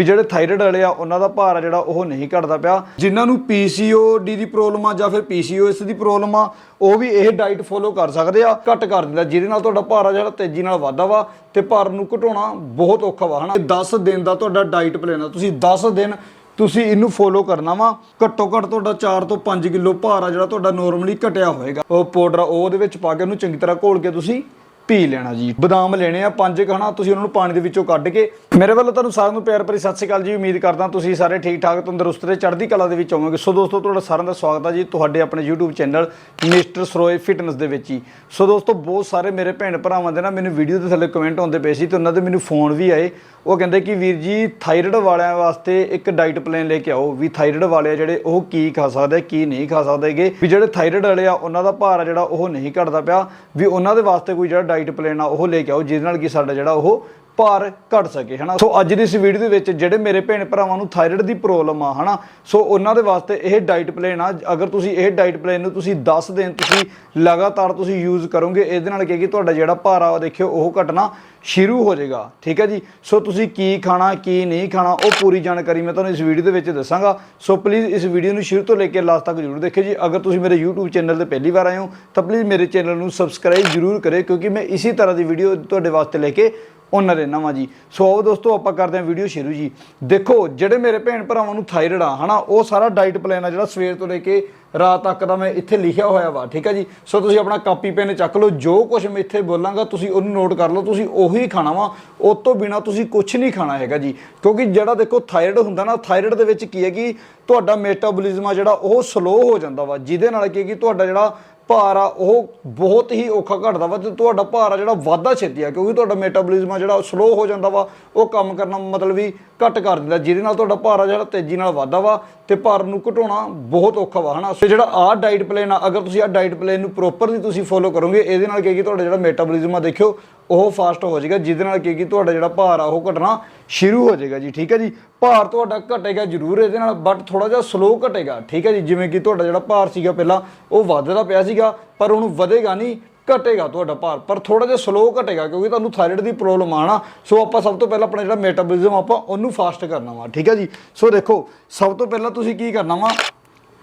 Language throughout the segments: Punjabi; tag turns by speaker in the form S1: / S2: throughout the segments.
S1: ਵੀ ਜਿਹੜੇ ਥਾਇਰਾਇਡ ਵਾਲੇ ਆ, ਉਹਨਾਂ ਦਾ ਭਾਰ ਆ ਜਿਹੜਾ, ਉਹ ਨਹੀਂ ਘਟਦਾ ਪਿਆ। ਜਿਨ੍ਹਾਂ ਨੂੰ ਪੀਸੀਓਡੀ ਦੀ ਪ੍ਰੋਬਲਮ ਆ ਜਾਂ ਫਿਰ ਪੀਸੀਓਐਸ ਦੀ ਪ੍ਰੋਬਲਮ ਆ, ਉਹ ਵੀ ਇਹ ਡਾਈਟ ਫੋਲੋ ਕਰ ਸਕਦੇ ਆ, ਘਟ ਕਰ ਦਿੰਦਾ, ਜਿਹਦੇ ਨਾਲ ਤੁਹਾਡਾ ਭਾਰ ਆ ਜਿਹੜਾ, ਤੇਜ਼ੀ ਨਾਲ ਵਧਦਾ ਵਾ ਤੇ ਭਾਰ ਨੂੰ ਘਟਾਉਣਾ ਬਹੁਤ ਔਖਾ ਵਾ, ਹਨਾ? 10 ਦਿਨ ਦਾ ਤੁਹਾਡਾ ਡਾਈਟ ਪਲਾਨ ਆ। ਤੁਸੀਂ 10 ਦਿਨ ਤੁਸੀਂ ਇਹਨੂੰ ਫੋਲੋ ਕਰਨਾ ਵਾ, ਘੱਟੋ ਘੱਟ ਤੁਹਾਡਾ 4 ਤੋਂ 5 ਕਿਲੋ ਭਾਰ ਆ ਜਿਹੜਾ ਤੁਹਾਡਾ ਨੋਰਮਲੀ ਘਟਿਆ ਹੋਏਗਾ। ਉਹ ਪਾਊਡਰ ਉਹ ਉਹਦੇ ਵਿੱਚ ਪਾ ਕੇ ਉਹਨੂੰ ਚੰਗੀ ਤਰ੍ਹਾਂ ਘੋਲ ਕੇ ਤੁਸੀਂ ਪੀ ਲੈਣਾ ਜੀ। ਬਦਾਮ ਲੈਣੇ ਆ, ਪੰਜ ਕਹਣਾ ਤੁਸੀਂ ਉਹਨਾਂ ਨੂੰ ਪਾਣੀ ਦੇ ਵਿੱਚੋਂ ਕੱਢ ਕੇ। ਮੇਰੇ ਵੱਲੋਂ ਤੁਹਾਨੂੰ ਸਾਰਿਆਂ ਨੂੰ ਪਿਆਰ ਭਰੀ ਸਤਿ ਸ਼੍ਰੀ ਅਕਾਲ ਜੀ, ਉਮੀਦ ਕਰਦਾ ਤੁਸੀਂ ਸਾਰੇ ਠੀਕ ਠਾਕ ਤੰਦਰੁਸਤ ਤੇ ਚੜ੍ਹਦੀ ਕਲਾ ਦੇ ਵਿੱਚ ਹੋਵੋਗੇ। ਸੋ ਦੋਸਤੋ, ਤੁਹਾਡਾ ਸਾਰਿਆਂ ਦਾ ਸਵਾਗਤ ਹੈ ਜੀ, ਤੁਹਾਡੇ ਆਪਣੇ YouTube channel mister Saroye fitness ਦੇ ਵਿੱਚ ਹੀ। ਸੋ ਦੋਸਤੋ, ਬਹੁਤ ਸਾਰੇ ਮੇਰੇ ਭੈਣ ਭਰਾਵਾਂ ਦੇ ਨਾ ਮੈਨੂੰ ਵੀਡੀਓ ਦੇ ਥੱਲੇ ਕਮੈਂਟ ਆਉਂਦੇ ਪਏ ਸੀ ਤੇ ਉਹਨਾਂ ਦੇ ਮੈਨੂੰ ਫੋਨ ਵੀ ਆਏ। ਉਹ ਕਹਿੰਦੇ ਕਿ ਵੀਰ ਜੀ ਥਾਇਰਾਇਡ ਵਾਲਿਆਂ ਵਾਸਤੇ ਇੱਕ ਡਾਈਟ ਪਲਾਨ ਲੈ ਕੇ ਆਓ ਵੀ ਥਾਇਰਾਇਡ ਵਾਲੇ ਆ ਜਿਹੜੇ, ਉਹ ਕੀ ਖਾ ਸਕਦੇ, ਕੀ ਨਹੀਂ ਖਾ ਸਕਦੇਗੇ ਵੀ ਜਿਹੜੇ ਥਾਇਰਾਇਡ ਵਾਲੇ ਆ, ਉਹਨਾਂ ਦਾ ਭਾਰ ਆ ਜਿਹੜਾ, ਉਹ ਨਹੀਂ ਘਟਦਾ ਪਿਆ। ਵੀ ਉਹਨਾਂ ਦੇ ਵਾਸਤੇ ਕੋਈ ਜਿਹੜਾ ਡਾਈਟ ਪਲਾਨ ਆ ਉਹ ਲੈ ਕੇ ਆਓ ਜਿਹਦੇ ਨਾਲ ਕਿ ਸਾਡਾ ਜਿਹੜਾ ਉਹ ਭਾਰ ਘਟ ਸਕੇ, ਹਨਾ? ਸੋ ਅੱਜ ਦੀ ਇਸ ਵੀਡੀਓ ਦੇ ਵਿੱਚ ਜਿਹੜੇ ਮੇਰੇ ਭੈਣ ਭਰਾਵਾਂ ਨੂੰ ਥਾਇਰਾਇਡ ਦੀ ਪ੍ਰੋਬਲਮ ਆ, ਹਨਾ? ਸੋ ਉਹਨਾਂ ਦੇ ਵਾਸਤੇ ਇਹ ਡਾਈਟ ਪਲਾਨ ਆ, ਅਗਰ ਤੁਸੀਂ ਇਹ ਡਾਈਟ ਪਲਾਨ ਨੂੰ ਤੁਸੀਂ 10 ਦਿਨ ਤੁਸੀਂ ਲਗਾਤਾਰ ਤੁਸੀਂ ਯੂਜ਼ ਕਰੋਗੇ, ਇਹਦੇ ਨਾਲ ਕੀ ਕਿ ਤੁਹਾਡਾ ਜਿਹੜਾ ਭਾਰ ਆ, ਉਹ ਦੇਖਿਓ, ਉਹ ਘਟਣਾ ਸ਼ੁਰੂ ਹੋ ਜਾਏਗਾ, ਠੀਕ ਹੈ ਜੀ? ਸੋ ਤੁਸੀਂ ਕੀ ਖਾਣਾ, ਕੀ ਨਹੀਂ ਖਾਣਾ, ਉਹ ਪੂਰੀ ਜਾਣਕਾਰੀ ਮੈਂ ਤੁਹਾਨੂੰ ਇਸ ਵੀਡੀਓ ਦੇ ਵਿੱਚ ਦੱਸਾਂਗਾ। ਸੋ ਪਲੀਜ਼ ਇਸ ਵੀਡੀਓ ਨੂੰ ਸ਼ੁਰੂ ਤੋਂ ਲੈ ਕੇ ਲਾਸਟ ਤੱਕ ਜਰੂਰ ਦੇਖਿਓ ਜੀ। ਅਗਰ ਤੁਸੀਂ ਮੇਰੇ YouTube ਚੈਨਲ ਤੇ ਪਹਿਲੀ ਵਾਰ ਆਏ ਹੋ, ਤਾਂ ਪਲੀਜ਼ ਮੇਰੇ ਚੈਨਲ ਨੂੰ ਸਬਸਕ੍ਰਾਈਬ ਜਰੂਰ ਕਰਿਓ, ਕਿਉਂਕਿ ਮੈਂ ਇਸੇ ਤਰ੍ਹਾਂ ਦੀ ਵੀਡੀਓ ਤੁਹਾਡੇ ਵਾਸਤੇ ਲੈ ਕੇ ਉਹਨਾਂ ਦੇ ਨਵਾਂ ਜੀ। ਸੋ ਆਓ ਦੋਸਤੋ, ਆਪਾਂ ਕਰਦੇ ਹਾਂ ਵੀਡੀਓ ਸ਼ੁਰੂ ਜੀ। ਦੇਖੋ, ਜਿਹੜੇ ਮੇਰੇ ਭੈਣ ਭਰਾਵਾਂ ਨੂੰ ਥਾਇਰਡ ਆ, ਹਨਾ, ਉਹ ਸਾਰਾ ਡਾਈਟ ਪਲਾਨ ਆ ਜਿਹੜਾ ਸਵੇਰ ਤੋਂ ਲੈ ਕੇ ਰਾਤ ਤੱਕ ਦਾ ਮੈਂ ਇੱਥੇ ਲਿਖਿਆ ਹੋਇਆ ਵਾ, ਠੀਕ ਆ ਜੀ? ਸੋ ਤੁਸੀਂ ਆਪਣਾ ਕਾਪੀ ਪੈਨ ਚੱਕ ਲਓ, ਜੋ ਕੁਝ ਮੈਂ ਇੱਥੇ ਬੋਲਾਂਗਾ, ਤੁਸੀਂ ਉਹਨੂੰ ਨੋਟ ਕਰ ਲਓ, ਤੁਸੀਂ ਉਹੀ ਖਾਣਾ ਵਾ, ਉਸ ਤੋਂ ਬਿਨਾ ਤੁਸੀਂ ਕੁਝ ਨਹੀਂ ਖਾਣਾ ਹੈਗਾ ਜੀ। ਕਿਉਂਕਿ ਜਿਹੜਾ ਦੇਖੋ ਥਾਇਰਡ ਹੁੰਦਾ ਨਾ ਥਾਇਰਾਇਡ ਦੇ ਵਿੱਚ ਕੀ ਹੈ ਕਿ ਤੁਹਾਡਾ ਮੈਟਾਬੋਲਿਜ਼ਮ ਆ ਜਿਹੜਾ, ਉਹ ਸਲੋ ਹੋ ਜਾਂਦਾ ਵਾ, ਜਿਹਦੇ ਨਾਲ ਕੀ ਹੈ ਕਿ ਤੁਹਾਡਾ ਜਿਹੜਾ ਭਾਰ ਆ ਉਹ ਬਹੁਤ ਹੀ ਔਖਾ ਘਟਦਾ ਵਾ ਤੇ ਤੁਹਾਡਾ ਭਾਰ ਆ ਜਿਹੜਾ ਵਾਧਾ ਛੇਤੀ ਆ, ਕਿਉਂਕਿ ਤੁਹਾਡਾ ਮੈਟਾਬੋਲਿਜ਼ਮ ਆ ਜਿਹੜਾ ਸਲੋ ਹੋ ਜਾਂਦਾ ਵਾ, ਉਹ ਕੰਮ ਕਰਨਾ ਮਤਲਬ ਵੀ ਘੱਟ ਕਰ ਦਿੰਦਾ, ਜਿਹਦੇ ਨਾਲ ਤੁਹਾਡਾ ਭਾਰ ਆ ਜਿਹੜਾ ਤੇਜ਼ੀ ਨਾਲ ਵਾਧਾ ਵਾ ਤੇ ਭਾਰ ਨੂੰ ਘਟਾਉਣਾ ਬਹੁਤ ਔਖਾ ਵਾ, ਹਨਾ? ਤੇ ਜਿਹੜਾ ਆਹ ਡਾਈਟ ਪਲਾਨ ਆ, ਅਗਰ ਤੁਸੀਂ ਆਹ ਡਾਈਟ ਪਲਾਨ ਨੂੰ ਪ੍ਰੋਪਰਲੀ ਤੁਸੀਂ ਫੋਲੋ ਕਰੋਗੇ, ਇਹਦੇ ਨਾਲ ਕੀ ਹੈ ਤੁਹਾਡਾ ਜਿਹੜਾ ਮੈਟਾਬੋਲਿਜ਼ਮ ਆ, ਦੇਖਿਓ ਉਹ ਫਾਸਟ ਹੋ ਜਾਏਗਾ, ਜਿਹਦੇ ਨਾਲ ਕੀ ਹੈ ਤੁਹਾਡਾ ਜਿਹੜਾ ਭਾਰ ਆ, ਉਹ ਘਟਣਾ ਸ਼ੁਰੂ ਹੋ ਜਾਏਗਾ ਜੀ, ਠੀਕ ਹੈ ਜੀ? ਭਾਰ ਤੁਹਾਡਾ ਘਟੇਗਾ ਜ਼ਰੂਰ ਇਹਦੇ ਨਾਲ ਬਟ ਥੋੜਾ ਜਿਹਾ ਸਲੋ ਘਟੇਗਾ, ਠੀਕ ਹੈ ਜੀ? ਜਿਵੇਂ ਕਿ ਤੁਹਾਡਾ ਜਿਹੜਾ ਭਾਰ ਸੀਗਾ ਪਹਿਲਾਂ, ਉਹ ਵੱਧਦਾ ਪਿਆ ਸੀਗਾ, ਪਰ ਉਹਨੂੰ ਵਧੇਗਾ ਨਹੀਂ, ਘਟੇਗਾ ਤੁਹਾਡਾ ਭਾਰ, ਪਰ ਥੋੜਾ ਜਿਹਾ ਸਲੋ ਘਟੇਗਾ, ਕਿਉਂਕਿ ਤੁਹਾਨੂੰ ਥਾਇਰਾਇਡ ਦੀ ਪ੍ਰੋਬਲਮ ਆ ਨਾ ਸੋ ਆਪਾਂ ਸਭ ਤੋਂ ਪਹਿਲਾਂ ਆਪਣਾ ਜਿਹੜਾ ਮੈਟਾਬੋਲਿਜ਼ਮ ਆਪਾਂ ਉਹਨੂੰ ਫਾਸਟ ਕਰਨਾ ਵਾ, ਠੀਕ ਹੈ ਜੀ? ਸੋ ਦੇਖੋ, ਸਭ ਤੋਂ ਪਹਿਲਾਂ ਤੁਸੀਂ ਕੀ ਕਰਨਾ ਵਾ,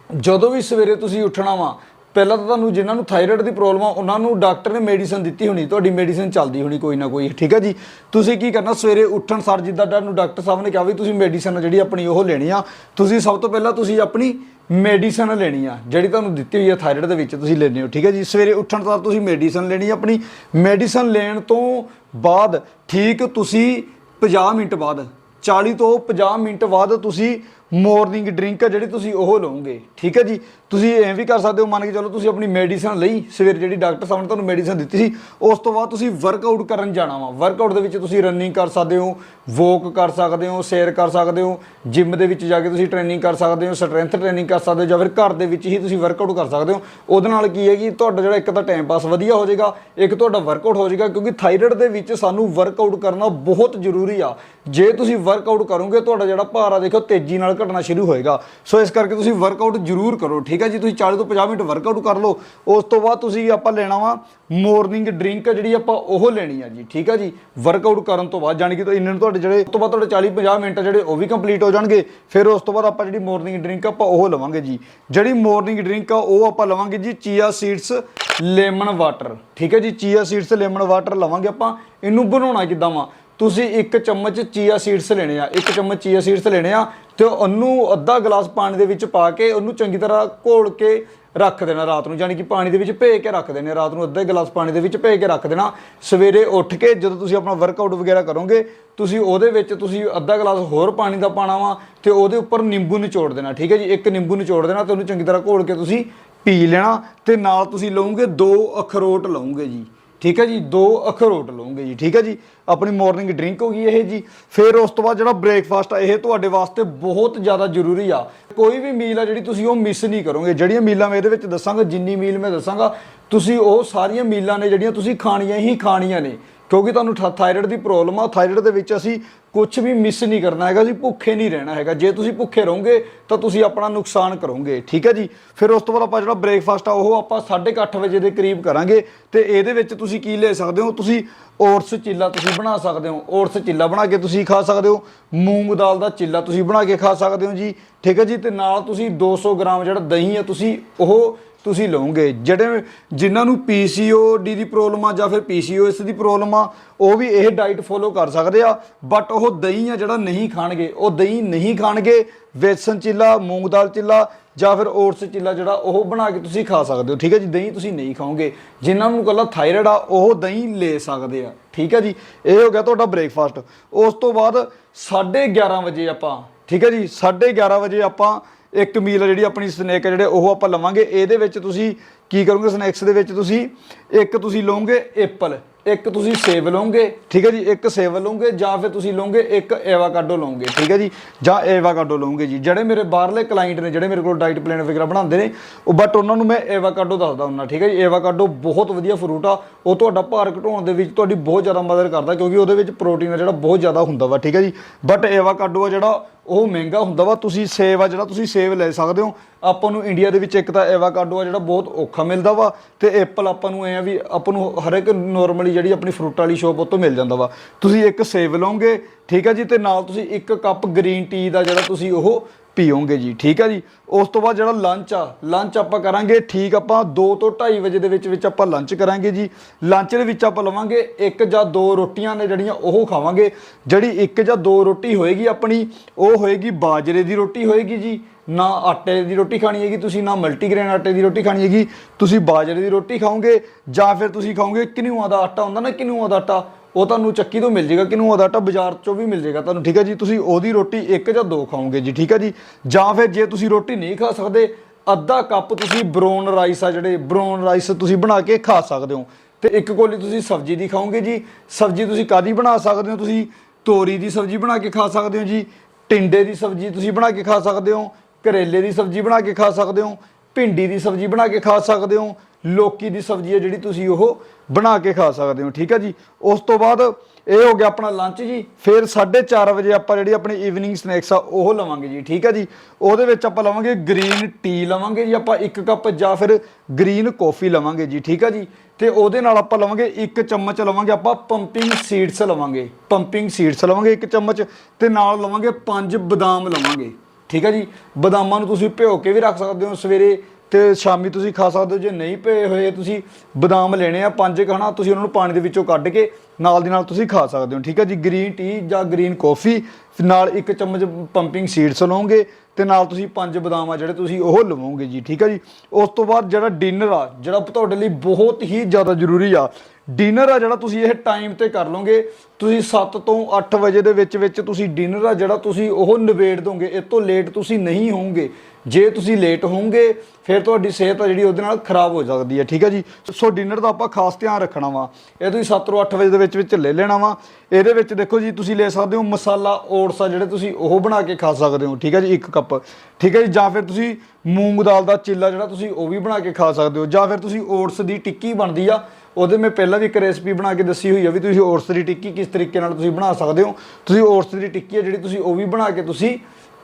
S1: ਜਦੋਂ ਵੀ ਸਵੇਰੇ ਤੁਸੀਂ ਉੱਠਣਾ ਵਾ ਪਹਿਲਾਂ ਤਾਂ ਤੁਹਾਨੂੰ ਜਿਨ੍ਹਾਂ ਨੂੰ ਥਾਇਰਾਇਡ ਦੀ ਪ੍ਰੋਬਲਮ ਆ, ਉਹਨਾਂ ਨੂੰ ਡਾਕਟਰ ਨੇ ਮੈਡੀਸਨ ਦਿੱਤੀ ਹੋਣੀ, ਤੁਹਾਡੀ ਮੈਡੀਸਨ ਚੱਲਦੀ ਹੋਣੀ ਕੋਈ ਨਾ ਕੋਈ, ਠੀਕ ਹੈ ਜੀ? ਤੁਸੀਂ ਕੀ ਕਰਨਾ, ਸਵੇਰੇ ਉੱਠਣ ਸਰ ਜਿੱਦਾਂ ਤੁਹਾਨੂੰ ਡਾਕਟਰ ਸਾਹਿਬ ਨੇ ਕਿਹਾ ਵੀ ਤੁਸੀਂ ਮੈਡੀਸਨ ਜਿਹੜੀ ਆਪਣੀ ਉਹ ਲੈਣੀ ਆ, ਤੁਸੀਂ ਸਭ ਤੋਂ ਪਹਿਲਾਂ ਤੁਸੀਂ ਆਪਣੀ ਮੈਡੀਸਨ ਲੈਣੀ ਆ, ਜਿਹੜੀ ਤੁਹਾਨੂੰ ਦਿੱਤੀ ਹੋਈ ਆ ਥਾਇਰਾਇਡ ਦੇ ਵਿੱਚ ਤੁਸੀਂ ਲੈਣੀ ਹੋ, ਠੀਕ ਹੈ ਜੀ? ਸਵੇਰੇ ਉੱਠਣ ਸਾਰ ਤੁਸੀਂ ਮੈਡੀਸਨ ਲੈਣੀ ਆ, ਆਪਣੀ ਮੈਡੀਸਨ ਲੈਣ ਤੋਂ ਬਾਅਦ ਠੀਕ ਤੁਸੀਂ 50 ਮਿੰਟ ਬਾਅਦ 40 ਤੋਂ 50 ਮਿੰਟ ਬਾਅਦ ਤੁਸੀਂ ਮਾਰਨਿੰਗ ਡਰਿੰਕ ਆ ਜਿਹੜੀ ਤੁਸੀਂ ਉਹ ਲਓਗੇ। ਠੀਕ ਹੈ ਜੀ? ਤੁਸੀਂ ਐਂ ਵੀ ਕਰ ਸਕਦੇ ਹੋ, ਮੰਨ ਕੇ ਚਲੋ ਤੁਸੀਂ ਆਪਣੀ ਮੈਡੀਸਨ ਲਈ, ਸਵੇਰ ਜਿਹੜੀ ਡਾਕਟਰ ਸਾਹਿਬ ਨੇ ਤੁਹਾਨੂੰ ਮੈਡੀਸਨ ਦਿੱਤੀ ਸੀ, ਉਸ ਤੋਂ ਬਾਅਦ ਤੁਸੀਂ ਵਰਕਆਊਟ ਕਰਨ ਜਾਣਾ ਵਾ। ਵਰਕਆਊਟ ਦੇ ਵਿੱਚ ਤੁਸੀਂ ਰਨਿੰਗ ਕਰ ਸਕਦੇ ਹੋ ਵੋਕ ਕਰ ਸਕਦੇ ਹੋ, ਸੈਰ ਕਰ ਸਕਦੇ ਹੋ ਜਿਮ ਦੇ ਵਿੱਚ ਜਾ ਕੇ ਤੁਸੀਂ ਟ੍ਰੇਨਿੰਗ ਕਰ ਸਕਦੇ ਹੋ ਸਟਰੈਂਥ ਟ੍ਰੇਨਿੰਗ ਕਰ ਸਕਦੇ ਹੋ, ਜਾਂ ਫਿਰ ਘਰ ਦੇ ਵਿੱਚ ਹੀ ਤੁਸੀਂ ਵਰਕਆਊਟ ਕਰ ਸਕਦੇ ਹੋ। ਉਹਦੇ ਨਾਲ ਕੀ ਹੈ ਕਿ ਤੁਹਾਡਾ ਜਿਹੜਾ ਇੱਕ ਤਾਂ ਟਾਈਮ ਪਾਸ ਵਧੀਆ ਹੋ ਜਾਏਗਾ, ਇੱਕ ਤੁਹਾਡਾ ਵਰਕਆਊਟ ਹੋ ਜਾਏਗਾ, ਕਿਉਂਕਿ ਥਾਇਰਾਇਡ ਦੇ ਵਿੱਚ ਸਾਨੂੰ ਵਰਕਆਊਟ ਕਰਨਾ ਬਹੁਤ ਜ਼ਰੂਰੀ ਆ। ਜੇ ਤੁਸੀਂ ਵਰਕਆਊਟ ਕਰੋਗੇ, ਤੁਹਾਡਾ ਜਿਹੜਾ ਭਾਰ ਆ ਦੇਖੋ ਤੇਜ਼ੀ ਨਾਲ ਘਟਣਾ ਸ਼ੁਰੂ ਹੋਏਗਾ। ਸੋ ਇਸ ਕਰਕੇ ਤੁਸੀਂ ਵਰਕਆਊਟ ਜ਼ਰੂਰ ਕਰੋ, ਠੀਕ ਹੈ ਜੀ? ਤੁਸੀਂ 40 ਤੋਂ 50 ਮਿੰਟ ਵਰਕਆਊਟ ਕਰ ਲਓ। ਉਸ ਤੋਂ ਬਾਅਦ ਤੁਸੀਂ ਆਪਾਂ ਲੈਣਾ ਵਾ ਮਾਰਨਿੰਗ ਡਰਿੰਕ ਜਿਹੜੀ ਆਪਾਂ ਉਹ ਲੈਣੀ ਆ ਜੀ, ਠੀਕ ਹੈ ਜੀ? ਵਰਕਆਊਟ ਕਰਨ ਤੋਂ ਬਾਅਦ, ਜਾਣੀ ਕਿ ਇੰਨੇ ਨੂੰ ਤੁਹਾਡੇ ਜਿਹੜੇ ਉਸ ਤੋਂ ਬਾਅਦ ਤੁਹਾਡੇ 40 50 ਮਿੰਟ ਜਿਹੜੇ ਉਹ ਵੀ ਕੰਪਲੀਟ ਹੋ ਜਾਣਗੇ। ਫਿਰ ਉਸ ਤੋਂ ਬਾਅਦ ਆਪਾਂ ਜਿਹੜੀ ਮਾਰਨਿੰਗ ਡਰਿੰਕ ਆਪਾਂ ਉਹ ਲਵਾਂਗੇ ਜੀ। ਜਿਹੜੀ ਮਾਰਨਿੰਗ ਡਰਿੰਕ ਆ, ਉਹ ਆਪਾਂ ਲਵਾਂਗੇ ਜੀ ਚੀਆ ਸੀਡਸ ਲੈਮਨ ਵਾਟਰ ਠੀਕ ਹੈ ਜੀ? ਚੀਆ ਸੀਡਸ ਲੈਮਨ ਵਾਟਰ ਲਵਾਂਗੇ ਆਪਾਂ। ਇਹਨੂੰ ਬਣਾਉਣਾ ਕਿੱਦਾਂ ਵਾ? ਤੁਸੀਂ ਇੱਕ ਚਮਚ ਚੀਆ ਸੀਡਸ ਲੈਣੇ ਆ, ਇੱਕ ਚਮਚ ਚੀਆ ਸੀਡਸ ਲੈਣੇ ਆ। ਤੇ ਉਹਨੂੰ ਅੱਧਾ ਗਲਾਸ ਪਾਣੀ ਦੇ ਵਿੱਚ ਪਾ ਕੇ ਉਹਨੂੰ ਚੰਗੀ ਤਰ੍ਹਾਂ ਘੋਲ ਕੇ ਰੱਖ ਦੇਣਾ ਰਾਤ ਨੂੰ, ਯਾਨੀ ਕਿ ਪਾਣੀ ਦੇ ਵਿੱਚ ਭੇ ਕੇ ਰੱਖ ਦੇਣੇ ਰਾਤ ਨੂੰ ਅੱਧੇ ਗਲਾਸ ਪਾਣੀ ਦੇ ਵਿੱਚ ਭੇ ਕੇ ਰੱਖ ਦੇਣਾ। ਸਵੇਰੇ ਉੱਠ ਕੇ ਜਦੋਂ ਤੁਸੀਂ ਆਪਣਾ ਵਰਕਆਊਟ ਵਗੈਰਾ ਕਰੋਗੇ, ਤੁਸੀਂ ਉਹਦੇ ਵਿੱਚ ਤੁਸੀਂ ਅੱਧਾ ਗਲਾਸ ਹੋਰ ਪਾਣੀ ਦਾ ਪਾਣਾ ਵਾ ਤੇ ਉਹਦੇ ਉੱਪਰ ਨਿੰਬੂ ਨਿਚੋੜ ਦੇਣਾ, ਠੀਕ ਹੈ ਜੀ? ਇੱਕ ਨਿੰਬੂ ਨਿਚੋੜ ਦੇਣਾ ਤੇ ਉਹਨੂੰ ਚੰਗੀ ਤਰ੍ਹਾਂ ਘੋਲ ਕੇ ਤੁਸੀਂ ਪੀ ਲੈਣਾ ਤੇ ਨਾਲ ਤੁਸੀਂ ਲਓਗੇ ਦੋ ਅਖਰੋਟ ਲਓਗੇ ਜੀ। ਠੀਕ ਹੈ ਜੀ, ਦੋ ਅਖਰੋਟ ਲਓਗੇ ਜੀ, ਠੀਕ ਹੈ ਜੀ। ਆਪਣੀ ਮਾਰਨਿੰਗ ਡਰਿੰਕ ਹੋ ਗਈ ਇਹ ਜੀ। ਫਿਰ ਉਸ ਤੋਂ ਬਾਅਦ ਜਿਹੜਾ ਬ੍ਰੇਕਫਾਸਟ ਆ, ਇਹ ਤੁਹਾਡੇ ਵਾਸਤੇ ਬਹੁਤ ਜ਼ਿਆਦਾ ਜ਼ਰੂਰੀ ਆ। ਕੋਈ ਵੀ ਮੀਲ ਆ ਜਿਹੜੀ ਤੁਸੀਂ ਉਹ ਮਿਸ ਨਹੀਂ ਕਰੋਗੇ। ਜਿਹੜੀਆਂ ਮੀਲਾਂ ਮੈਂ ਇਹਦੇ ਵਿੱਚ ਦੱਸਾਂਗਾ, ਜਿੰਨੀ ਮੀਲ ਮੈਂ ਦੱਸਾਂਗਾ, ਤੁਸੀਂ ਉਹ ਸਾਰੀਆਂ ਮੀਲਾਂ ਨੇ ਜਿਹੜੀਆਂ ਤੁਸੀਂ ਖਾਣੀਆਂ ਹੀ ਖਾਣੀਆਂ ਨੇ। ਕਿਉਂਕਿ ਤੁਹਾਨੂੰ ਥਾਇਰਾਇਡ ਦੀ ਪ੍ਰੋਬਲਮ ਆ ਥਾਇਰਾਇਡ ਦੇ ਵਿੱਚ ਅਸੀਂ ਕੁਝ ਵੀ ਮਿਸ ਨਹੀਂ ਕਰਨਾ ਹੈਗਾ, ਅਸੀਂ ਭੁੱਖੇ ਨਹੀਂ ਰਹਿਣਾ ਹੈਗਾ। ਜੇ ਤੁਸੀਂ ਭੁੱਖੇ ਰਹੋਗੇ, ਤਾਂ ਤੁਸੀਂ ਆਪਣਾ ਨੁਕਸਾਨ ਕਰੋਗੇ, ਠੀਕ ਹੈ ਜੀ? ਫਿਰ ਉਸ ਤੋਂ ਬਾਅਦ ਆਪਾਂ ਜਿਹੜਾ ਬ੍ਰੇਕਫਾਸਟ ਆ, ਉਹ ਆਪਾਂ 8:30 ਵਜੇ ਦੇ ਕਰੀਬ ਕਰਾਂਗੇ ਤੇ ਇਹਦੇ ਵਿੱਚ ਤੁਸੀਂ ਕੀ ਲੈ ਸਕਦੇ ਹੋ? ਤੁਸੀਂ ਓਟਸ ਚਿੱਲਾ ਤੁਸੀਂ ਬਣਾ ਸਕਦੇ ਹੋ। ਓਟਸ ਚਿੱਲਾ ਬਣਾ ਕੇ ਤੁਸੀਂ ਖਾ ਸਕਦੇ ਹੋ। ਮੂੰਗ ਦਾਲ ਦਾ ਚਿੱਲਾ ਤੁਸੀਂ ਬਣਾ ਕੇ ਖਾ ਸਕਦੇ ਹੋ ਜੀ, ਠੀਕ ਹੈ ਜੀ? ਤੇ ਨਾਲ ਤੁਸੀਂ 200 ਗ੍ਰਾਮ ਜਿਹੜਾ ਦਹੀਂ ਹੈ ਤੁਸੀਂ ਉਹ ਤੁਸੀਂ ਲਓਗੇ। ਜਿਹੜੇ ਜਿਨ੍ਹਾਂ ਨੂੰ ਪੀਸੀਓਡੀ ਦੀ ਪ੍ਰੋਬਲਮ ਆ ਜਾਂ ਫਿਰ ਪੀਸੀਓਐਸ ਦੀ ਪ੍ਰੋਬਲਮ ਆ, ਉਹ ਵੀ ਇਹ ਡਾਈਟ ਫੋਲੋ ਕਰ ਸਕਦੇ ਆ। ਬਟ ਉਹ ਦਹੀਂ ਆ ਜਿਹੜਾ ਨਹੀਂ ਖਾਣਗੇ। ਉਹ ਦਹੀਂ ਨਹੀਂ ਖਾਣਗੇ। ਵੇਸਨ ਚਿੱਲਾ, ਮੂੰਗ ਦਾਲ ਚਿੱਲਾ ਜਾਂ ਫਿਰ ਓਟਸ ਚਿੱਲਾ ਜਿਹੜਾ ਉਹ ਬਣਾ ਕੇ ਤੁਸੀਂ ਖਾ ਸਕਦੇ ਹੋ। ਠੀਕ ਹੈ ਜੀ? ਦਹੀਂ ਤੁਸੀਂ ਨਹੀਂ ਖਾਓਗੇ। ਜਿਨ੍ਹਾਂ ਨੂੰ ਕੱਲਾ ਥਾਇਰਾਇਡ ਆ, ਉਹ ਦਹੀਂ ਲੈ ਸਕਦੇ ਆ। ਠੀਕ ਹੈ ਜੀ? ਇਹ ਹੋ ਗਿਆ ਤੁਹਾਡਾ ਬ੍ਰੇਕਫਾਸਟ ਉਸ ਤੋਂ ਬਾਅਦ 11:30 ਵਜੇ ਆਪਾਂ ਠੀਕ ਹੈ ਜੀ? 11:30 ਵਜੇ ਆਪਾਂ ਇੱਕ ਮੀਲ ਜਿਹੜੀ ਆਪਣੀ ਸਨੈਕ ਜਿਹੜੇ ਉਹ ਆਪਾਂ ਲਵਾਂਗੇ। ਇਹਦੇ ਵਿੱਚ ਤੁਸੀਂ ਕੀ ਕਰੋਗੇ? ਸਨੈਕਸ ਦੇ ਵਿੱਚ ਤੁਸੀਂ ਇੱਕ ਤੁਸੀਂ ਲਓਗੇ ਐਪਲ, ਇੱਕ ਤੁਸੀਂ ਸੇਬ ਲਓਗੇ, ਠੀਕ ਹੈ ਜੀ? ਇੱਕ ਸੇਬ ਲਓਗੇ ਜਾਂ ਫਿਰ ਤੁਸੀਂ ਲਓਗੇ ਇੱਕ ਐਵਾਕਾਡੋ ਲਓਗੇ, ਠੀਕ ਹੈ ਜੀ? ਜਾਂ ਐਵਾਕਾਡੋ ਲਓਗੇ ਜੀ। ਜਿਹੜੇ ਮੇਰੇ ਬਾਹਰਲੇ ਕਲਾਇੰਟ ਨੇ, ਜਿਹੜੇ ਮੇਰੇ ਕੋਲ ਡਾਈਟ ਪਲਾਨ ਵਗੈਰਾ ਬਣਾਉਂਦੇ ਨੇ, ਉਹ ਬਟ ਉਹਨਾਂ ਨੂੰ ਮੈਂ ਐਵਾਕਾਡੋ ਦੱਸਦਾ ਹੁੰਦਾ, ਠੀਕ ਹੈ ਜੀ? ਐਵਾਕਾਡੋ ਬਹੁਤ ਵਧੀਆ ਫਰੂਟ ਆ। ਉਹ ਤੁਹਾਡਾ ਭਾਰ ਘਟਾਉਣ ਦੇ ਵਿੱਚ ਤੁਹਾਡੀ ਬਹੁਤ ਜ਼ਿਆਦਾ ਮਦਦ ਕਰਦਾ, ਕਿਉਂਕਿ ਉਹਦੇ ਵਿੱਚ ਪ੍ਰੋਟੀਨ ਜਿਹੜਾ ਬਹੁਤ ਜ਼ਿਆਦਾ ਹੁੰਦਾ ਵਾ, ਠੀਕ ਹੈ ਜੀ? ਬਟ ਐਵਾਕਾਡੋ ਆ ਜਿਹੜਾ ਉਹ ਮਹਿੰਗਾ ਹੁੰਦਾ ਵਾ, ਤੁਸੀਂ ਸੇਬ ਆ ਜਿਹੜਾ ਤੁਸੀਂ ਸੇਵ ਲੈ ਸਕਦੇ ਹੋ। ਆਪਾਂ ਨੂੰ ਇੰਡੀਆ ਦੇ ਵਿੱਚ ਇੱਕ ਤਾਂ ਐਵਾਕਾਡੋ ਆ ਜਿਹੜਾ ਬਹੁਤ ਔਖਾ ਮਿਲਦਾ ਵਾ ਤੇ ਐਪਲ ਆਪਾਂ ਨੂੰ ਐ ਆ ਵੀ ਆਪਾਂ ਨੂੰ ਹਰ ਇੱਕ ਨਾਰਮਲੀ ਜਿਹੜੀ ਆਪਣੀ ਫਰੂਟ ਵਾਲੀ ਸ਼ੋਪ ਉੱਤੋਂ ਮਿਲ ਜਾਂਦਾ ਵਾ। ਤੁਸੀਂ ਇੱਕ ਸੇਵ ਲਓਗੇ, ਠੀਕ ਆ ਜੀ, ਤੇ ਨਾਲ ਤੁਸੀਂ ਇੱਕ ਕੱਪ ਗ੍ਰੀਨ ਟੀ ਦਾ ਜਿਹੜਾ ਤੁਸੀਂ ਉਹ ਪੀਓਗੇ ਜੀ, ਠੀਕ ਆ ਜੀ? ਉਸ ਤੋਂ ਬਾਅਦ ਜਿਹੜਾ ਲੰਚ ਆ ਲੰਚ ਆਪਾਂ ਕਰਾਂਗੇ, ਠੀਕ ਆਪਾਂ 2 ਤੋਂ 2:30 ਵਜੇ ਦੇ ਵਿੱਚ ਵਿੱਚ ਆਪਾਂ ਲੰਚ ਕਰਾਂਗੇ ਜੀ। ਲੰਚ ਦੇ ਵਿੱਚ ਆਪਾਂ ਲਵਾਂਗੇ ਇੱਕ ਜਾਂ ਦੋ ਰੋਟੀਆਂ ਨੇ ਜਿਹੜੀਆਂ ਉਹ ਖਾਵਾਂਗੇ। ਜਿਹੜੀ ਇੱਕ ਜਾਂ ਦੋ ਰੋਟੀ ਹੋਏਗੀ ਆਪਣੀ, ਉਹ ਹੋਏਗੀ ਬਾਜਰੇ ਦੀ ਰੋਟੀ ਹੋਏਗੀ ਜੀ, ਨਾ ਆਟੇ ਦੀ ਰੋਟੀ ਖਾਣੀ ਹੈਗੀ ਤੁਸੀਂ, ਨਾ ਮਲਟੀਗ੍ਰੇਨ ਆਟੇ ਦੀ ਰੋਟੀ ਖਾਣੀ ਹੈਗੀ। ਤੁਸੀਂ ਬਾਜਰੇ ਦੀ ਰੋਟੀ ਖਾਓਗੇ ਜਾਂ ਫਿਰ ਤੁਸੀਂ ਖਾਓਗੇ ਕਿਨੂਆਂ ਦਾ ਆਟਾ, ਹੁੰਦਾ ਨਾ ਕਿਨੂਆਂ ਦਾ ਆਟਾ। ਉਹ ਤੁਹਾਨੂੰ ਚੱਕੀ ਤੋਂ ਮਿਲ ਜਾਏਗਾ ਕਿਨੂਆਂ ਦਾ ਆਟਾ ਬਾਜ਼ਾਰ ਚੋਂ ਵੀ ਮਿਲ ਜਾਏਗਾ ਤੁਹਾਨੂੰ, ਠੀਕ ਹੈ ਜੀ? ਤੁਸੀਂ ਉਹਦੀ ਰੋਟੀ ਇੱਕ ਜਾਂ ਦੋ ਖਾਓਗੇ ਜੀ, ਠੀਕ ਹੈ ਜੀ? ਜਾਂ ਫਿਰ ਜੇ ਤੁਸੀਂ ਰੋਟੀ ਨਹੀਂ ਖਾ ਸਕਦੇ, ਅੱਧਾ ਕੱਪ ਤੁਸੀਂ ਬਰਾਊਨ ਰਾਈਸ ਆ ਜਿਹੜੇ ਬਰਾਊਨ ਰਾਈਸ ਤੁਸੀਂ ਬਣਾ ਕੇ ਖਾ ਸਕਦੇ ਹੋ। ਤੇ ਇੱਕ ਕੋਲੀ ਤੁਸੀਂ ਸਬਜ਼ੀ ਦੀ ਖਾਓਗੇ ਜੀ। ਸਬਜ਼ੀ ਤੁਸੀਂ ਕਾਦੀ ਬਣਾ ਸਕਦੇ ਹੋ? ਤੁਸੀਂ ਤੋਰੀ ਦੀ ਸਬਜ਼ੀ ਬਣਾ ਕੇ ਖਾ ਸਕਦੇ ਹੋ ਜੀ। ਟਿੰਡੇ ਦੀ ਸਬਜ਼ੀ ਤੁਸੀਂ ਬਣਾ ਕੇ ਖਾ ਸਕਦੇ ਹੋ। ਕਰੇਲੇ ਦੀ ਸਬਜ਼ੀ ਬਣਾ ਕੇ ਖਾ ਸਕਦੇ ਹੋ। ਭਿੰਡੀ ਦੀ ਸਬਜ਼ੀ ਬਣਾ ਕੇ ਖਾ ਸਕਦੇ ਹੋ, ਲੋਕੀ ਦੀ ਸਬਜ਼ੀ ਹੈ ਜਿਹੜੀ ਤੁਸੀਂ ਉਹ ਬਣਾ ਕੇ ਖਾ ਸਕਦੇ ਹੋ, ਠੀਕ ਹੈ ਜੀ? ਉਸ ਤੋਂ ਬਾਅਦ ਇਹ ਹੋ ਗਿਆ ਆਪਣਾ ਲੰਚ ਜੀ, ਫਿਰ 4:30 ਵਜੇ ਆਪਾਂ ਜਿਹੜੀ ਆਪਣੀ ਈਵਨਿੰਗ ਸਨੈਕਸ ਆ, ਉਹ ਲਵਾਂਗੇ ਜੀ, ਠੀਕ ਹੈ ਜੀ? ਉਹਦੇ ਵਿੱਚ ਆਪਾਂ ਲਵਾਂਗੇ ਗ੍ਰੀਨ ਟੀ ਲਵਾਂਗੇ ਜੀ, ਆਪਾਂ ਇੱਕ ਕੱਪ ਜਾਂ ਫਿਰ ਗ੍ਰੀਨ ਕਾਫੀ ਲਵਾਂਗੇ ਜੀ, ਠੀਕ ਹੈ ਜੀ? ਤੇ ਉਹਦੇ ਨਾਲ ਆਪਾਂ ਲਵਾਂਗੇ ਇੱਕ ਚਮਚ ਲਵਾਂਗੇ ਆਪਾਂ ਪੰਪਿੰਗ ਸੀਡਸ ਲਵਾਂਗੇ ਪੰਪਿੰਗ ਸੀਡਸ ਲਵਾਂਗੇ ਇੱਕ ਚਮਚ, ਤੇ ਨਾਲ ਲਵਾਂਗੇ ਪੰਜ ਬਦਾਮ ਲਵਾਂਗੇ। ਠੀਕ ਹੈ ਜੀ? ਬਦਾਮਾਂ ਨੂੰ ਤੁਸੀਂ ਭਿਓ ਕੇ ਵੀ ਰੱਖ ਸਕਦੇ ਹੋ ਸਵੇਰੇ ਤੇ ਸ਼ਾਮੀ ਤੁਸੀਂ ਖਾ ਸਕਦੇ ਹੋ। ਜੇ ਨਹੀਂ ਪਏ ਹੋਏ, ਤੁਸੀਂ ਬਦਾਮ ਲੈਣੇ ਆ ਪੰਜ ਖਾਣਾ ਤੁਸੀਂ ਉਹਨਾਂ ਨੂੰ ਪਾਣੀ ਦੇ ਵਿੱਚੋਂ ਕੱਢ ਕੇ ਨਾਲ ਦੀ ਨਾਲ ਤੁਸੀਂ ਖਾ ਸਕਦੇ ਹੋ। ਠੀਕ ਹੈ ਜੀ? ਗ੍ਰੀਨ ਟੀ ਜਾਂ ਗ੍ਰੀਨ ਕਾਫੀ, ਨਾਲ ਇੱਕ ਚਮਚ ਪੰਪਿੰਗ ਸੀਡਸ ਲਓਗੇ। ਤੇ ਨਾਲ ਤੁਸੀਂ ਪੰਜ ਬਦਾਮ ਆ ਜਿਹੜੇ ਤੁਸੀਂ ਉਹ ਲਵੋਗੇ ਜੀ, ਠੀਕ ਹੈ ਜੀ? ਉਸ ਤੋਂ ਬਾਅਦ ਜਿਹੜਾ ਡਿਨਰ ਆ, ਜਿਹੜਾ ਤੁਹਾਡੇ ਲਈ ਬਹੁਤ ਹੀ ਜ਼ਿਆਦਾ ਜ਼ਰੂਰੀ ਆ ਡਿਨਰ ਆ ਜਿਹੜਾ ਤੁਸੀਂ ਇਹ ਟਾਈਮ ਤੇ ਕਰ ਲਓਗੇ, ਤੁਸੀਂ 7 ਤੋਂ 8 ਵਜੇ ਦੇ ਵਿੱਚ ਵਿੱਚ ਤੁਸੀਂ ਡਿਨਰ ਆ ਜਿਹੜਾ ਤੁਸੀਂ ਉਹ ਨਿਬੇੜ ਦੋਗੇ, ਇਹ ਤੋਂ ਲੇਟ ਤੁਸੀਂ ਨਹੀਂ ਹੋਵੋਗੇ। ਜੇ ਤੁਸੀਂ ਲੇਟ ਹੋਵੋਗੇ, ਫਿਰ ਤੁਹਾਡੀ ਸਿਹਤ ਆ ਜਿਹੜੀ ਉਹਦੇ ਨਾਲ ਖਰਾਬ ਹੋ ਸਕਦੀ ਹੈ ਠੀਕ ਹੈ ਜੀ? ਸੋ ਡਿਨਰ ਦਾ ਆਪਾਂ ਖਾਸ ਧਿਆਨ ਰੱਖਣਾ ਵਾ। ਇਹ ਤੁਸੀਂ 7 ਤੋਂ 8 ਵਜੇ ਦੇ ਵਿੱਚ ਵਿੱਚ ਲੈ ਲੈਣਾ ਵਾ। ਇਹਦੇ ਵਿੱਚ ਦੇਖੋ ਜੀ, ਤੁਸੀਂ ਲੈ ਸਕਦੇ ਹੋ ਮਸਾਲਾ, ਓਟਸ ਆ ਜਿਹੜੇ ਤੁਸੀਂ ਉਹ ਬਣਾ ਕੇ ਖਾ ਸਕਦੇ ਹੋ, ਠੀਕ ਹੈ ਜੀ? ਇੱਕ ਕੱਪ ਠੀਕ ਹੈ ਜੀ? ਜਾਂ ਫਿਰ ਤੁਸੀਂ ਮੂੰਗ ਦਾਲ ਦਾ ਚਿੱਲਾ ਜਿਹੜਾ ਤੁਸੀਂ ਉਹ ਵੀ ਬਣਾ ਕੇ ਖਾ ਸਕਦੇ ਹੋ। ਜਾਂ ਫਿਰ ਤੁਸੀਂ ਓਟਸ ਦੀ ਟਿੱਕੀ ਬਣਦੀ ਆ, ਉਹਦੇ ਮੈਂ ਪਹਿਲਾਂ ਵੀ ਇੱਕ ਰੈਸਪੀ ਬਣਾ ਕੇ ਦੱਸੀ ਹੋਈ ਆ ਵੀ ਤੁਸੀਂ ਓਟਸ ਦੀ ਟਿੱਕੀ ਕਿਸ ਤਰੀਕੇ ਨਾਲ ਤੁਸੀਂ ਬਣਾ ਸਕਦੇ ਹੋ। ਤੁਸੀਂ ਓਟਸ ਦੀ ਟਿੱਕੀ ਆ ਜਿਹੜੀ ਤੁਸੀਂ ਉਹ ਵੀ ਬਣਾ ਕੇ ਤੁਸੀਂ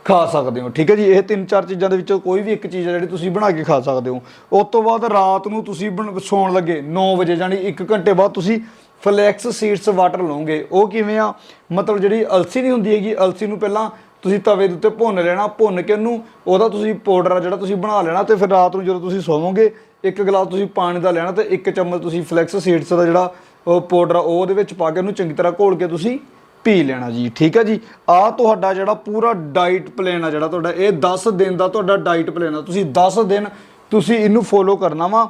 S1: ਖਾ ਸਕਦੇ ਹੋ। ਠੀਕ ਹੈ ਜੀ? ਇਹ ਤਿੰਨ ਚਾਰ ਚੀਜ਼ਾਂ ਦੇ ਵਿੱਚੋਂ ਕੋਈ ਵੀ ਇੱਕ ਚੀਜ਼ ਹੈ ਜਿਹੜੀ ਤੁਸੀਂ ਬਣਾ ਕੇ ਖਾ ਸਕਦੇ ਹੋ। ਉਸ ਤੋਂ ਬਾਅਦ ਰਾਤ ਨੂੰ ਤੁਸੀਂ ਬਣ- ਸੌਣ ਲੱਗੇ 9 ਵਜੇ ਜਾਨੀ 1 ਘੰਟੇ ਬਾਅਦ ਤੁਸੀਂ ਫਲੈਕਸ ਸੀਡਸ ਵਾਟਰ ਲਓਗੇ। ਉਹ ਕਿਵੇਂ ਆ? ਮਤਲਬ ਜਿਹੜੀ ਅਲਸੀ ਨਹੀਂ ਹੁੰਦੀ ਹੈਗੀ, ਅਲਸੀ ਨੂੰ ਪਹਿਲਾਂ ਤੁਸੀਂ ਤਵੇ ਦੇ ਉੱਤੇ ਭੁੰਨ ਲੈਣਾ, ਭੁੰਨ ਕੇ ਉਹਨੂੰ, ਉਹਦਾ ਤੁਸੀਂ ਪਾਊਡਰ ਆ ਜਿਹੜਾ ਤੁਸੀਂ ਬਣਾ ਲੈਣਾ ਤੇ ਫਿਰ ਰਾਤ ਨੂੰ ਜਦੋਂ ਤੁਸੀਂ ਸੌਵੋਗੇ, ਇੱਕ ਗਲਾਸ ਤੁਸੀਂ ਪਾਣੀ ਦਾ ਲੈਣਾ ਤੇ ਇੱਕ ਚਮਚ ਤੁਸੀਂ ਫਲੈਕਸ ਸੀਡਸ ਦਾ ਜਿਹੜਾ ਉਹ ਪਾਊਡਰ ਆ ਉਹ ਉਹਦੇ ਵਿੱਚ ਪਾ ਕੇ ਉਹਨੂੰ ਚੰਗੀ ਤਰ੍ਹਾਂ ਘੋਲ ਕੇ ਤੁਸੀਂ ਪੀ ਲੈਣਾ ਜੀ, ਠੀਕ ਹੈ ਜੀ? ਆ ਤੁਹਾਡਾ ਜਿਹੜਾ ਪੂਰਾ ਡਾਈਟ ਪਲਾਨ ਆ ਜਿਹੜਾ ਤੁਹਾਡਾ, ਇਹ 10 ਦਿਨ ਦਾ ਤੁਹਾਡਾ ਡਾਈਟ ਪਲਾਨ ਆ। ਤੁਸੀਂ 10 ਦਿਨ ਤੁਸੀਂ ਇਹਨੂੰ ਫੋਲੋ ਕਰਨਾ ਵਾ।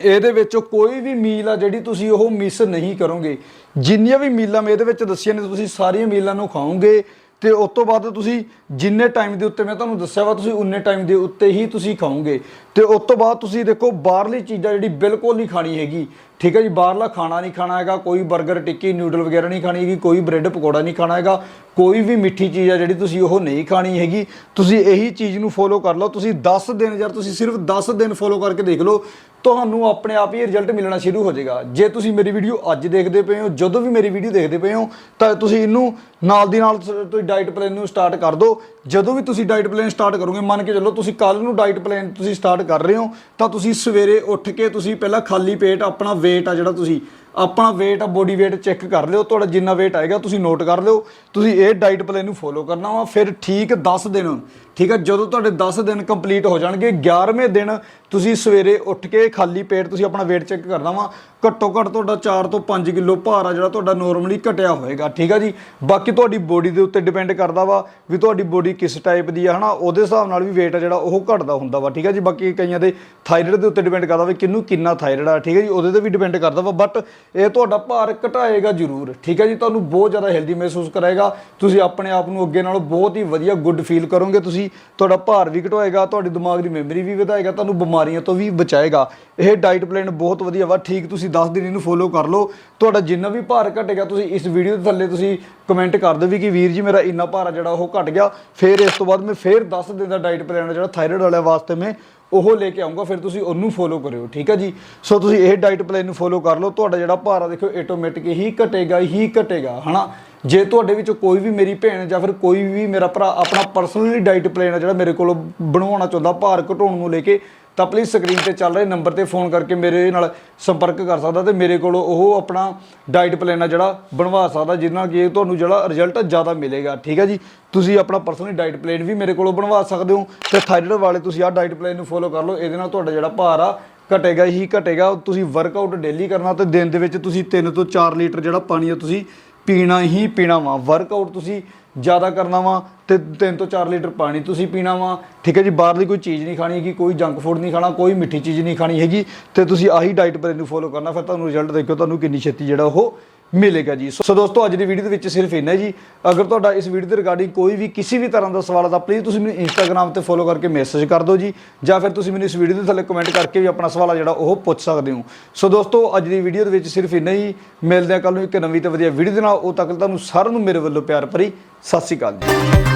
S1: ਇਹਦੇ ਵਿੱਚ ਕੋਈ ਵੀ ਮੀਲ ਆ ਜਿਹੜੀ ਤੁਸੀਂ ਉਹ ਮਿਸ ਨਹੀਂ ਕਰੋਗੇ। ਜਿੰਨੀਆਂ ਵੀ ਮੀਲਾਂ ਮੈਂ ਇਹਦੇ ਵਿੱਚ ਦੱਸੀਆਂ ਨੇ, ਤੁਸੀਂ ਸਾਰੀਆਂ ਮੀਲਾਂ ਨੂੰ ਖਾਓਗੇ। ਤੇ ਉਸ ਤੋਂ ਬਾਅਦ ਤੁਸੀਂ ਜਿੰਨੇ ਟਾਈਮ ਦੇ ਉੱਤੇ ਮੈਂ ਤੁਹਾਨੂੰ ਦੱਸਿਆ ਵਾ, ਤੁਸੀਂ ਉਨੇ ਟਾਈਮ ਦੇ ਉੱਤੇ ਹੀ ਤੁਸੀਂ ਖਾਓਗੇ। ਤੇ ਉਸ ਤੋਂ ਬਾਅਦ ਤੁਸੀਂ ਦੇਖੋ, ਬਾਹਰਲੀ ਚੀਜ਼ਾਂ ਜਿਹੜੀ ਬਿਲਕੁਲ ਨਹੀਂ ਖਾਣੀ ਹੈਗੀ ਠੀਕ ਹੈ ਜੀ, ਬਾਹਰਲਾ ਖਾਣਾ ਨਹੀਂ ਖਾਣਾ ਹੈਗਾ, ਕੋਈ 버ਗਰ ਟਿੱਕੀ ਨਿਊਡਲ ਵਗੈਰਾ ਨਹੀਂ ਖਾਣੀ ਹੈਗੀ, ਕੋਈ ਬ੍ਰੈਡ ਪਕੌੜਾ ਨਹੀਂ ਖਾਣਾ ਹੈਗਾ, ਕੋਈ ਵੀ ਮਿੱਠੀ ਚੀਜ਼ ਆ ਜਿਹੜੀ ਤੁਸੀਂ ਉਹ ਨਹੀਂ ਖਾਣੀ ਹੈਗੀ, ਤੁਸੀਂ ਇਹੀ ਚੀਜ਼ ਨੂੰ ਫੋਲੋ ਕਰ ਲਓ, ਤੁਸੀਂ 10 ਦਿਨ ਯਾਰ ਤੁਸੀਂ ਸਿਰਫ 10 ਦਿਨ ਫੋਲੋ ਕਰਕੇ ਦੇਖ ਲਓ, ਤੁਹਾਨੂੰ ਆਪਣੇ ਆਪ ਹੀ ਰਿਜ਼ਲਟ ਮਿਲਣਾ ਸ਼ੁਰੂ ਹੋ ਜਾਏਗਾ। ਜੇ ਤੁਸੀਂ ਮੇਰੀ ਵੀਡੀਓ ਅੱਜ ਦੇਖਦੇ ਪਏ ਹੋ, ਜਦੋਂ ਵੀ ਮੇਰੀ ਵੀਡੀਓ ਦੇਖਦੇ ਪਏ ਹੋ, ਤਾਂ ਤੁਸੀਂ ਇਹਨੂੰ ਨਾਲ ਦੀ ਨਾਲ ਤੁਸੀਂ ਡਾਈਟ ਪਲਾਨ ਨੂੰ ਸਟਾਰਟ ਕਰ ਦਿਓ ਜਦੋਂ ਵੀ ਤੁਸੀਂ ਡਾਈਟ ਪਲਾਨ ਸਟਾਰਟ ਕਰੋਗੇ, ਮੰਨ ਕੇ ਚੱਲੋ ਤੁਸੀਂ ਕੱਲ ਨੂੰ ਡਾਈਟ ਪਲਾਨ ਤੁਸੀਂ ਸਟਾਰਟ ਕਰ ਰਹੇ ਹੋ, ਤਾਂ ਤੁਸੀਂ ਸਵੇਰੇ ਉੱਠ ਕੇ ਤੁਸੀਂ ਪਹਿਲਾਂ ਖਾਲੀ ਪੇਟ ਆਪਣਾ weight ਆ ਜਿਹੜਾ ਤੁਸੀਂ ਆਪਣਾ weight ਆ ਬੋਡੀ weight ਚੈੱਕ ਕਰ ਲਿਓ, ਤੁਹਾਡਾ ਜਿੰਨਾ weight ਆਏਗਾ ਤੁਸੀਂ ਨੋਟ ਕਰ ਲਿਓ। ਤੁਸੀਂ ਇਹ ਡਾਈਟ ਪਲਾਨ ਨੂੰ ਫੋਲੋ ਕਰਨਾ ਵਾ, ਫਿਰ ਠੀਕ 10 ਦਿਨ, ਠੀਕ ਆ, ਜਦੋਂ ਤੁਹਾਡੇ 10 ਦਿਨ ਕੰਪਲੀਟ ਹੋ ਜਾਣਗੇ 11ਵੇਂ ਦਿਨ ਤੁਸੀਂ ਸਵੇਰੇ ਉੱਠ ਕੇ ਖਾਲੀ ਪੇਟ ਤੁਸੀਂ ਆਪਣਾ weight ਚੈੱਕ ਕਰਨਾ ਵਾ, ਘੱਟੋ ਘੱਟ ਤੁਹਾਡਾ 4 ਤੋਂ 5 ਕਿਲੋ ਭਾਰ ਆ ਜਿਹੜਾ ਤੁਹਾਡਾ ਨੋਰਮਲੀ ਘਟਿਆ ਹੋਏਗਾ, ਠੀਕ ਆ ਜੀ? ਬਾਕੀ ਤੁਹਾਡੀ ਬੋਡੀ ਦੇ ਉੱਤੇ ਡਿਪੈਂਡ ਕਰਦਾ ਵਾ ਵੀ ਤੁਹਾਡੀ ਬੋਡੀ ਕਿਸ ਟਾਈਪ ਦੀ ਆ, ਹਨਾ? ਉਹਦੇ ਹਿਸਾਬ ਨਾਲ ਵੀ weight ਆ ਜਿਹੜਾ, ਉਹ ਘਟਦਾ ਹੁੰਦਾ ਵਾ, ਠੀਕ ਆ ਜੀ? ਬਾਕੀ ਕਈਆਂ ਦੇ ਥਾਇਰਾਇਡ ਦੇ ਉੱਤੇ ਡਿਪੈਂਡ ਕਰਦਾ ਵਾ ਕਿੰਨੂੰ ਕਿੰਨਾ ਥਾਇਰਾਇਡ ਆ, ਠੀਕ ਹੈ ਜੀ? ਉਹਦੇ ਤੇ ਵੀ ਡਿਪੈਂਡ ਕਰਦਾ ਵਾ ਬਟ ਇਹ ਤੁਹਾਡਾ ਭਾਰ ਘਟਾਏਗਾ ਜ਼ਰੂਰ। ਠੀਕ ਹੈ ਜੀ? ਤੁਹਾਨੂੰ ਬਹੁਤ ਜ਼ਿਆਦਾ ਹੈਲਦੀ ਮਹਿਸੂਸ ਕਰਾਏਗਾ। ਤੁਸੀਂ ਆਪਣੇ ਆਪ ਨੂੰ ਅੱਗੇ ਨਾਲੋਂ ਬਹੁਤ ਹੀ ਵਧੀਆ ਗੁੱਡ ਫੀਲ ਕਰੋਗੇ ਤੁਸੀਂ। ਤੁਹਾਡਾ ਭਾਰ ਵੀ ਘਟਾਏਗਾ, ਤੁਹਾਡੇ ਦਿਮਾਗ ਦੀ ਮੈਮਰੀ ਵੀ ਵਧਾਏਗਾ, ਤੁਹਾਨੂੰ ਬਿਮਾਰੀਆਂ ਤੋਂ ਵੀ ਬਚਾਏਗਾ। ਇਹ ਡਾਈਟ ਪਲਾਨ ਬਹੁਤ ਵਧੀਆ ਵਾ। ਠੀਕ, ਤੁਸੀਂ 10 ਦਿਨ ਇਹਨੂੰ ਫੋਲੋ ਕਰ ਲਓ। ਤੁਹਾਡਾ ਜਿੰਨਾ ਵੀ ਭਾਰ ਘਟੇਗਾ, ਤੁਸੀਂ ਇਸ ਵੀਡੀਓ ਦੇ ਥੱਲੇ ਤੁਸੀਂ ਕਮੈਂਟ ਕਰ ਦਿਓ ਵੀ ਕਿ ਵੀਰ ਜੀ ਮੇਰਾ ਇੰਨਾ ਭਾਰ ਆ ਜਿਹੜਾ ਉਹ ਘਟ ਗਿਆ। ਫਿਰ ਇਸ ਤੋਂ ਬਾਅਦ ਮੈਂ ਫਿਰ 10 ਦਿਨ ਦਾ ਡਾਈਟ ਪਲਾਨ ਜਿਹੜਾ ਥਾਇਰਾਇਡ ਵਾਲਿਆਂ ਵਾਸਤੇ ਮੈਂ ਉਹ ਲੈ ਕੇ ਆਉਂਗਾ, ਫਿਰ ਤੁਸੀਂ ਉਹਨੂੰ ਫੋਲੋ ਕਰਿਓ, ਠੀਕ ਹੈ ਜੀ? ਸੋ ਤੁਸੀਂ ਇਹ ਡਾਈਟ ਪਲਾਨ ਨੂੰ ਫੋਲੋ ਕਰ ਲਓ, ਤੁਹਾਡਾ ਜਿਹੜਾ ਭਾਰ ਆ ਦੇਖੋ ਆਟੋਮੈਟਿਕ ਹੀ ਘਟੇਗਾ ਹੀ ਘਟੇਗਾ, ਹਨਾ? ਜੇ ਤੁਹਾਡੇ ਵਿੱਚੋਂ ਕੋਈ ਵੀ ਮੇਰੀ ਭੈਣ ਜਾਂ ਫਿਰ ਕੋਈ ਵੀ ਮੇਰਾ ਭਰਾ ਆਪਣਾ ਪਰਸਨਲੀ ਡਾਈਟ ਪਲਾਨ ਆ ਜਿਹੜਾ ਮੇਰੇ ਕੋਲ ਬਣਵਾਉਣਾ ਚਾਹੁੰਦਾ, ਭਾਰ ਘਟਾਉਣ ਨੂੰ ਲੈ ਕੇ ਤਾਂ ਪਲੀਜ਼ ਸਕਰੀਨ ਤੇ ਚੱਲ ਰਹੇ ਨੰਬਰ ਤੇ ਫੋਨ ਕਰਕੇ ਮੇਰੇ ਨਾਲ ਸੰਪਰਕ ਕਰ ਸਕਦਾ ਤੇ ਮੇਰੇ ਕੋਲੋਂ ਉਹ ਆਪਣਾ ਡਾਈਟ ਪਲਾਨ ਆ ਜਿਹੜਾ ਬਣਵਾ ਸਕਦਾ, ਜਿਹਦੇ ਨਾਲ ਕਿ ਤੁਹਾਨੂੰ ਜਿਹੜਾ ਰਿਜ਼ਲਟ ਜ਼ਿਆਦਾ ਮਿਲੇਗਾ। ਠੀਕ ਹੈ ਜੀ? ਤੁਸੀਂ ਆਪਣਾ ਪਰਸਨਲੀ ਡਾਈਟ ਪਲਾਨ ਵੀ ਮੇਰੇ ਕੋਲੋਂ ਬਣਵਾ ਸਕਦੇ ਹੋ ਤੇ ਥਾਇਰਾਇਡ ਵਾਲੇ ਤੁਸੀਂ ਆਹ ਡਾਈਟ ਪਲਾਨ ਨੂੰ ਫੋਲੋ ਕਰ ਲਓ, ਇਹਦੇ ਨਾਲ ਤੁਹਾਡਾ ਜਿਹੜਾ ਭਾਰ ਆ ਘਟੇਗਾ ਹੀ ਘਟੇਗਾ। ਤੁਸੀਂ ਵਰਕਆਊਟ ਡੇਲੀ ਕਰਨਾ ਤੇ ਦਿਨ ਦੇ ਵਿੱਚ ਤੁਸੀਂ 3 ਤੋਂ 4 ਲੀਟਰ ਜਿਹੜਾ ਪਾਣੀ ਆ ਤੁਸੀਂ ਪੀਣਾ ਹੀ ਪੀਣਾ ਵਾ। ਵਰਕਆਊਟ ਤੁਸੀਂ ਜ਼ਿਆਦਾ ਕਰਨਾ ਵਾ ਤੇ 3 ਤੋਂ 4 ਲੀਟਰ ਪਾਣੀ ਤੁਸੀਂ ਪੀਣਾ ਵਾ। ਠੀਕ ਹੈ ਜੀ, ਬਾਹਰਲੀ ਕੋਈ ਚੀਜ਼ ਨਹੀਂ ਖਾਣੀ ਹੈਗੀ, ਕੋਈ ਜੰਕ ਫੂਡ ਨਹੀਂ ਖਾਣਾ, ਕੋਈ ਮਿੱਠੀ ਚੀਜ਼ ਨਹੀਂ ਖਾਣੀ ਹੈਗੀ। ਤੇ ਤੁਸੀਂ ਆਹੀ ਡਾਈਟ ਪਰ ਇਹਨੂੰ ਫੋਲੋ ਕਰਨਾ, ਫਿਰ ਤੁਹਾਨੂੰ ਰਿਜ਼ਲਟ ਦੇਖਿਓ, ਤੁਹਾਨੂੰ ਕਿੰਨੀ ਛੇਤੀ ਜਿਹੜਾ ਉਹ ਮਿਲੇਗਾ ਜੀ। ਸੋ ਦੋਸਤੋ, ਅੱਜ ਦੀ ਵੀਡੀਓ ਦੇ ਵਿੱਚ ਸਿਰਫ ਇੰਨਾ ਜੀ। ਅਗਰ ਤੁਹਾਡਾ ਇਸ ਵੀਡੀਓ ਦੇ ਰਿਗਾਰਡਿੰਗ ਕੋਈ ਵੀ ਕਿਸੇ ਵੀ ਤਰ੍ਹਾਂ ਦਾ ਸਵਾਲ ਆ, ਤਾਂ ਪਲੀਜ਼ ਤੁਸੀਂ ਮੈਨੂੰ ਇੰਸਟਾਗ੍ਰam ਤੇ ਫੋਲੋ ਕਰਕੇ ਮੈਸੇਜ ਕਰ ਦਿਓ ਜੀ। ਜਾਂ ਫਿਰ ਤੁਸੀਂ ਮੈਨੂੰ ਇਸ ਵੀਡੀਓ ਦੇ ਥੱਲੇ ਕਮੈਂਟ ਕਰਕੇ ਵੀ ਆਪਣਾ ਸਵਾਲ ਆ, ਜਿਹੜਾ ਉਹ ਪੁੱਛ ਸਕਦੇ ਹੋ। ਸੋ ਦੋਸਤੋ, ਅੱਜ ਦੀ ਵੀਡੀਓ ਦੇ ਵਿੱਚ ਸਿਰਫ ਇੰਨਾ ਹੀ। ਮਿਲਦੇ ਆ ਕੱਲ ਨੂੰ ਇੱਕ ਨਵੀਂ ਤੇ ਵਧੀਆ ਵੀਡੀਓ ਦੇ ਨਾਲ। ਉਹ ਤੱਕ ਤੁਹਾਨੂੰ ਸਾਰਿਆਂ ਨੂੰ ਮੇਰੇ ਵੱਲੋਂ ਪਿਆਰ ਭਰੀ ਸਤਿ ਸ਼੍ਰੀ ਅਕਾਲ ਜੀ।